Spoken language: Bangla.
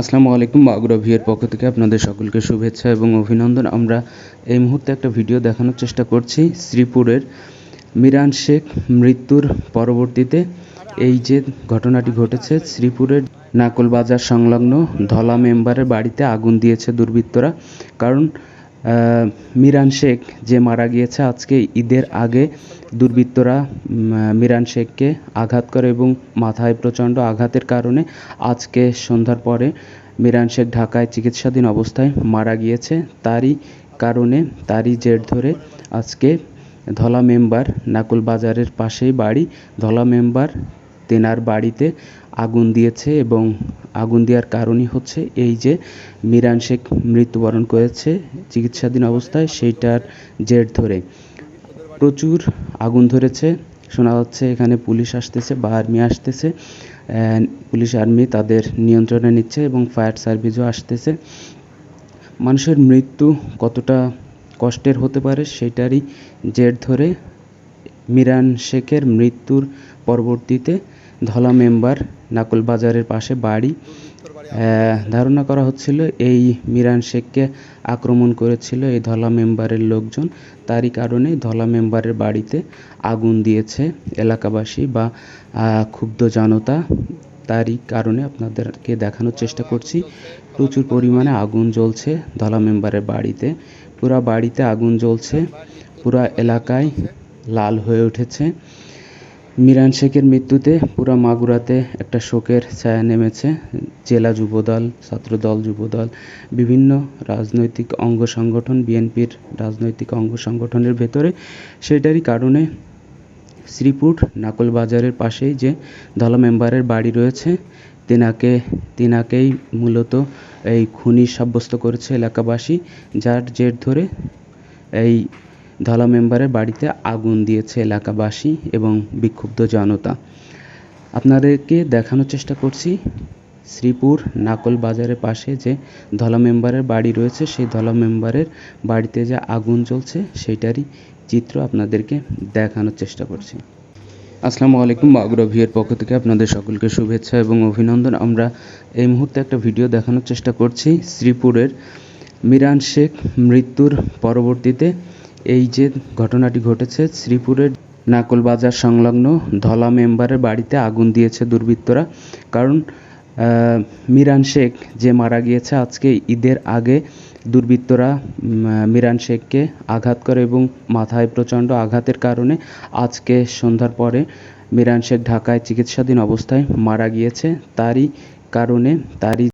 আসসালামু আলাইকুম, বাগুড়া ভিউয়ের পক্ষ থেকে আপনাদের সকলকে শুভেচ্ছা এবং অভিনন্দন। আমরা এই মুহূর্তে একটা ভিডিও দেখানোর চেষ্টা করছি শ্রীপুরের মিরান শেখ মৃত্যুর পরবর্তীতে। এই যে ঘটনাটি ঘটেছে, শ্রীপুরের নাকল বাজার সংলগ্ন ধলা মেম্বারের বাড়িতে আগুন দিয়েছে দুর্বৃত্তরা। কারণ মিরান শেখ যে মারা গিয়েছে আজকে ঈদের আগে, দুর্বৃত্তরা মিরান শেখকে আঘাত করে এবং মাথায় প্রচণ্ড আঘাতের কারণে আজকে সন্ধ্যার পরে মিরান শেখ ঢাকায় চিকিৎসাধীন অবস্থায় মারা গিয়েছে। তারই কারণে, তারই জের ধরে আজকে ধলা মেম্বার নাকুল বাজারের পাশেই বাড়ি, ধলা মেম্বার তেনার বাড়িতে আগুন দিয়েছে এবং আগুন দেওয়ার কারণই হচ্ছে এই যে মিরান শেখ মৃত্যুবরণ করেছে চিকিৎসাধীন অবস্থায় সেইটার জের ধরে। প্রচুর আগুন ধরেছে, শোনা যাচ্ছে এখানে পুলিশ আসতেছে, বা আর্মি আসতেছে পুলিশ আর্মি তাদের নিয়ন্ত্রণে নিচ্ছে এবং ফায়ার সার্ভিসও আসতেছে। মানুষের মৃত্যু কতটা কষ্টের হতে পারে সেটারই জের ধরে মিরান শেখের মৃত্যুর পরবর্তীতে ধলা মেম্বার নাকুল বাজারের পাশে বাড়ি। ধারণা করা হচ্ছিল এই মিরান শেখকে আক্রমণ করেছিল এই ধলা মেম্বারের লোকজন। তারই কারণে ধলা মেম্বারের বাড়িতে আগুন দিয়েছে এলাকাবাসী বা ক্ষুব্ধ জনতা। তারই কারণে আপনাদেরকে দেখানোর চেষ্টা করছি, প্রচুর পরিমাণে আগুন জ্বলছে ধলা মেম্বারের বাড়িতে। পুরা বাড়িতে আগুন জ্বলছে, পুরা এলাকায় লাল হয়ে উঠেছে। মিরান শেখের মৃত্যুতে পুরা মাগুরাতে একটা শোকের ছায়া নেমেছে। জেলা যুবদল, ছাত্রদল যুবদল, বিভিন্ন রাজনৈতিক অঙ্গ সংগঠন, বিএনপির রাজনৈতিক অঙ্গ সংগঠনের ভেতরে। সেটারই কারণে শ্রীপুর নাকল বাজারের পাশেই যে ধলা মেম্বারের বাড়ি রয়েছে, তেনাকে, তেনাকেই মূলত এই খুনি সাব্যস্ত করেছে এলাকাবাসী, যার জের ধরে এই ধলা মেম্বারের বাড়িতে আগুন দিয়েছে এলাকাবাসী এবং বিক্ষুব্ধ জনতা। আপনাদেরকে দেখানোর চেষ্টা করছি শ্রীপুর নাকল বাজারের পাশে যে ধলা মেম্বারের বাড়ি রয়েছে, সেই ধলা মেম্বারের বাড়িতে যে আগুন জ্বলছে, সেইটারই চিত্র আপনাদেরকে দেখানোর চেষ্টা করছি। আসসালামু আলাইকুম বাগুড়া পক্ষ থেকে আপনাদের সকলকে শুভেচ্ছা এবং অভিনন্দন। আমরা এই মুহূর্তে একটা ভিডিও দেখানোর চেষ্টা করছি শ্রীপুরের মিরান শেখ মৃত্যুর পরবর্তীতে। এই যে ঘটনাটি ঘটেছে, শ্রীপুরের নাকল বাজার সংলগ্ন ধলা মেম্বারের বাড়িতে আগুন দিয়েছে দুর্বৃত্তরা। কারণ মিরান শেখ যে মারা গিয়েছে আজকে ঈদের আগে, দুর্বৃত্তরা মিরান শেখকে আঘাত করে এবং মাথায় প্রচণ্ড আঘাতের কারণে আজকে সন্ধ্যার পরে মিরান শেখ ঢাকায় চিকিৎসাধীন অবস্থায় মারা গিয়েছে। তারই কারণে, তারই